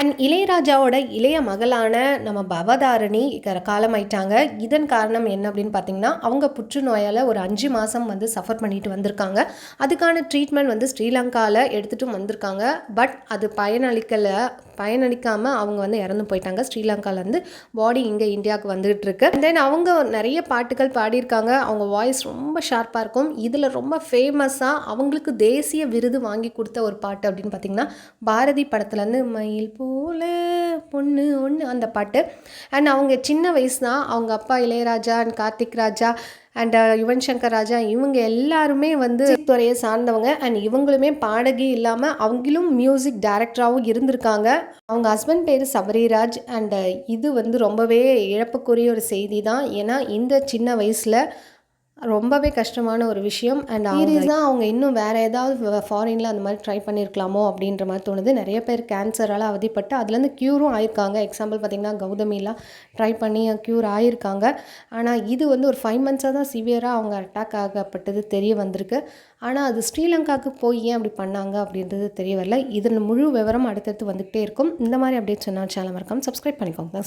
And இளையராஜாவோட இளைய மகளான நம்ம பவதாரணி க- காலமாயிட்டாங்க. இதன் காரணம் என்ன அப்படின்னு பார்த்தீங்கன்னா அவங்க புற்றுநோயால் ஒரு அஞ்சு மாதம் வந்து சஃபர் பண்ணிட்டு வந்திருக்காங்க. அதுக்கான ட்ரீட்மெண்ட் வந்து ஸ்ரீலங்காவில் எடுத்துட்டும் வந்திருக்காங்க. பட் அது பயனளிக்கலை பயனளிக்காமல் அவங்க வந்து இறந்து போயிட்டாங்க. ஸ்ரீலங்காலேருந்து பாடி இங்கே இந்தியாவுக்கு வந்துகிட்டு இருக்கு தென் அவங்க நிறைய பாட்டுகள் பாடியிருக்காங்க. அவங்க வாய்ஸ் ரொம்ப ஷார்ப்பாக இருக்கும். இதில் ரொம்ப ஃபேமஸாக அவங்களுக்கு தேசிய விருது வாங்கி கொடுத்த ஒரு பாட்டு அப்படின்னு பார்த்தீங்கன்னா பாரதி படத்துலேருந்து மயில் போல பொண்ணு ஒன்று அந்த பாட்டு. அண்ட் அவங்க சின்ன வயசு தான் அவங்க அப்பா இளையராஜா அண்ட் கார்த்திக் ராஜா அண்ட் யுவன் சங்கர் ராஜா இவங்க எல்லாருமே வந்து துறையை சார்ந்தவங்க. அண்ட் இவங்களுமே பாடகி இல்லாமல் அவங்களும் மியூசிக் டைரக்டராகவும் இருந்திருக்காங்க. அவங்க ஹஸ்பண்ட் பேர் சபரிராஜ். அண்ட் uh, இது வந்து ரொம்பவே இழப்புக்குரிய ஒரு செய்தி தான் ஏன்னா இந்த சின்ன வயசில் ரொம்பவே கஷ்டமான ஒரு விஷயம். அண்ட் சீரியஸாக அவங்க இன்னும் வேறு ஏதாவது ஃபாரினில் அந்த மாதிரி ட்ரை பண்ணியிருக்கலாமோ அப்படின்ற மாதிரி தோணுது. நிறைய பேர் கேன்சரால் அவதிப்பட்டு அதுலேருந்து க்யூரும் ஆயிருக்காங்க. எக்ஸாம்பிள் பார்த்திங்கன்னா கௌதமிலாம் ட்ரை பண்ணி க்யூர் ஆயிருக்காங்க. ஆனால் இது வந்து ஒரு ஃபைவ் மந்த்ஸாக தான் சிவியராக அவங்க அட்டாக் ஆகப்பட்டது தெரிய வந்திருக்கு. ஆனால் அது ஸ்ரீலங்காவுக்கு போய் ஏன் அப்படி பண்ணாங்க அப்படின்றது தெரிய வரல. இதன் முழு விவரம் அடுத்தடுத்து வந்துகிட்டே இருக்கும். இந்த மாதிரி அப்டேட்ஸ் சொன்னால் சேனல் மறக்காம சப்ஸ்கிரைப் பண்ணிக்கோங்க.